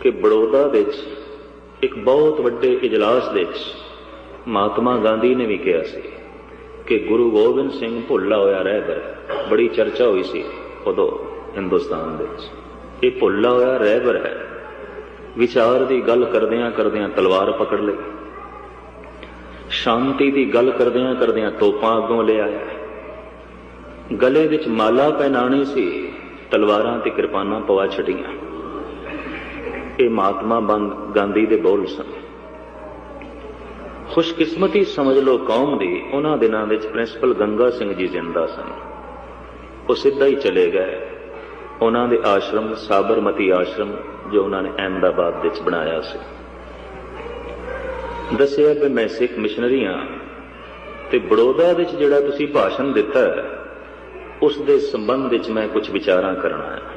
ਕਿ ਬੜੌਦਾ ਵਿੱਚ, ਇੱਕ ਬਹੁਤ ਵੱਡੇ ਇਜਲਾਸ ਵਿੱਚ ਮਹਾਤਮਾ ਗਾਂਧੀ ਨੇ ਵੀ ਕਿਹਾ ਸੀ ਕਿ ਗੁਰੂ ਗੋਬਿੰਦ ਸਿੰਘ ਭੁੱਲਾ ਹੋਇਆ ਰਹਿਬਰ ਹੈ। ਬੜੀ ਚਰਚਾ ਹੋਈ ਸੀ ਉਦੋਂ ਹਿੰਦੁਸਤਾਨ ਵਿੱਚ। ਇਹ ਭੁੱਲਾ ਹੋਇਆ ਰਹਿਬਰ ਹੈ। ਵਿਚਾਰ ਦੀ ਗੱਲ ਕਰਦਿਆਂ ਕਰਦਿਆਂ ਤਲਵਾਰ ਪਕੜ ਲਈ। ਸ਼ਾਂਤੀ ਦੀ ਗੱਲ ਕਰਦਿਆਂ ਕਰਦਿਆਂ ਤੋਪਾਂ ਅੱਗੋਂ ਲੈ ਆਇਆ। ਗਲੇ ਵਿੱਚ ਮਾਲਾ ਪਹਿਨਾਣੀ ਸੀ, ਤਲਵਾਰਾਂ ਤੇ ਕਿਰਪਾਨਾਂ ਪਵਾ ਛੱਡੀਆਂ। ਇਹ ਮਹਾਤਮਾ ਬੰਦ ਗਾਂਧੀ ਦੇ ਬੋਲ ਸਨ। ਖੁਸ਼ਕਿਸਮਤੀ ਸਮਝ ਲਓ ਕੌਮ ਦੀ ਉਹਨਾਂ ਦਿਨਾਂ ਵਿੱਚ ਪ੍ਰਿੰਸੀਪਲ ਗੰਗਾ ਸਿੰਘ ਜੀ ਜ਼ਿੰਦਾ ਸਨ। ਉਹ ਸਿੱਧਾ ਹੀ ਚਲੇ ਗਏ। ਉਹਨਾਂ ਦੇ ਆਸ਼ਰਮ ਸਾਬਰਮਤੀ ਆਸ਼ਰਮ ਜੋ ਉਹਨਾਂ ਨੇ ਅਹਿਮਦਾਬਾਦ ਵਿੱਚ ਬਣਾਇਆ ਸੀ। ਦੱਸਿਆ ਕਿ ਮੈਂ ਸਿੱਖ ਮਿਸ਼ਨਰੀ ਹਾਂ ਤੇ ਬੜੌਦਾ ਵਿੱਚ ਜਿਹੜਾ ਤੁਸੀਂ ਭਾਸ਼ਣ ਦਿੱਤਾ ਹੈ, ਉਸ ਦੇ ਸੰਬੰਧ ਵਿੱਚ ਮੈਂ ਕੁਝ ਵਿਚਾਰਾਂ ਕਰਨਾ ਹੈ।